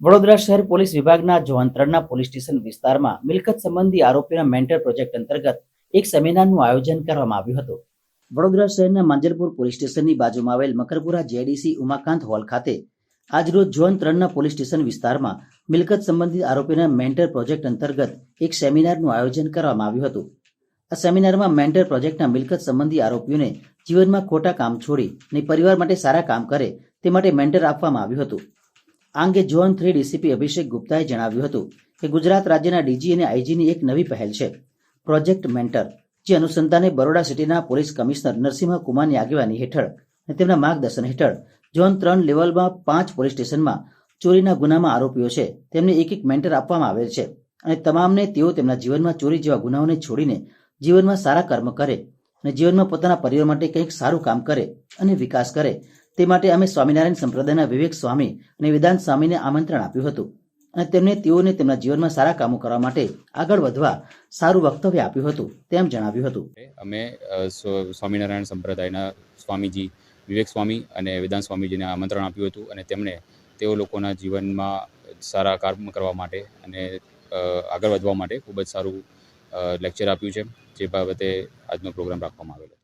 વડોદરા શહેર પોલીસ વિભાગના જોન ત્રણના પોલીસ સ્ટેશન વિસ્તારમાં મિલકત સંબંધી આરોપીના મેન્ટર પ્રોજેક્ટ અંતર્ગત એક સેમિનારનું આયોજન કરવામાં આવ્યું હતું. વડોદરા શહેરના માંજલપુર પોલીસ સ્ટેશનની બાજુમાં આવેલ મકરપુરા જેડીસી ઉમાકાંત હોલ ખાતે આજરોજ ઝોન ત્રણના પોલીસ સ્ટેશન વિસ્તારમાં મિલકત સંબંધિત આરોપીના મેન્ટર પ્રોજેક્ટ અંતર્ગત એક સેમિનારનું આયોજન કરવામાં આવ્યું હતું. આ સેમિનારમાં મેન્ટર પ્રોજેક્ટના મિલકત સંબંધી આરોપીઓને જીવનમાં ખોટા કામ છોડી અને પરિવાર માટે સારા કામ કરે તે માટે મેન્ટર આપવામાં આવ્યું હતું. આ અંગે ઝોન થ્રી ડીસીપી અભિષેક ગુપ્તાએ જણાવ્યું હતું કે ગુજરાત રાજ્યના ડીજી અને આઈજીની એક નવી પહેલ છે. પ્રોજેક્ટ મેન્ટર, જે અનુસંધાને બરોડા સિટીના પોલીસ કમિશનર નરસિંહ કુમારની આગેવાની હેઠળ અને તેમના માર્ગદર્શન હેઠળ ઝોન ત્રણ લેવલમાં પાંચ પોલીસ સ્ટેશનમાં ચોરીના ગુનામાં આરોપીઓ છે. તેમને એક એક મેન્ટર આપવામાં આવેલ છે અને તમામને તેઓ તેમના જીવનમાં ચોરી જેવા ગુનાઓને છોડીને જીવનમાં સારા કર્મ કરે અને જીવનમાં પોતાના પરિવાર માટે કંઈક સારું કામ કરે અને વિકાસ કરે તે માટે અમે સ્વામિનારાયણ સંપ્રદાયના વિવેક સ્વામી અને વેદાંત સ્વામીને આમંત્રણ આપ્યું હતું અને તેમને તેઓને તેમના જીવનમાં સારા કામો કરવા માટે આગળ વધવા સારું વક્તવ્ય આપ્યું હતું તેમ જણાવ્યું હતું. અમે સ્વ- સ્વામિનારાયણ સંપ્રદાયના સ્વામીજી, વિવેક સ્વામી અને વેદાંત સ્વામીજીને આમંત્રણ આપ્યું હતું અને તેમણે તેઓ લોકોના જીવનમાં સારા કાર્ય કરવા માટે અને આગળ વધવા માટે ખૂબ જ સારું લેક્ચર આપ્યું છે, જે બાબતે આજનો પ્રોગ્રામ રાખવામાં આવેલો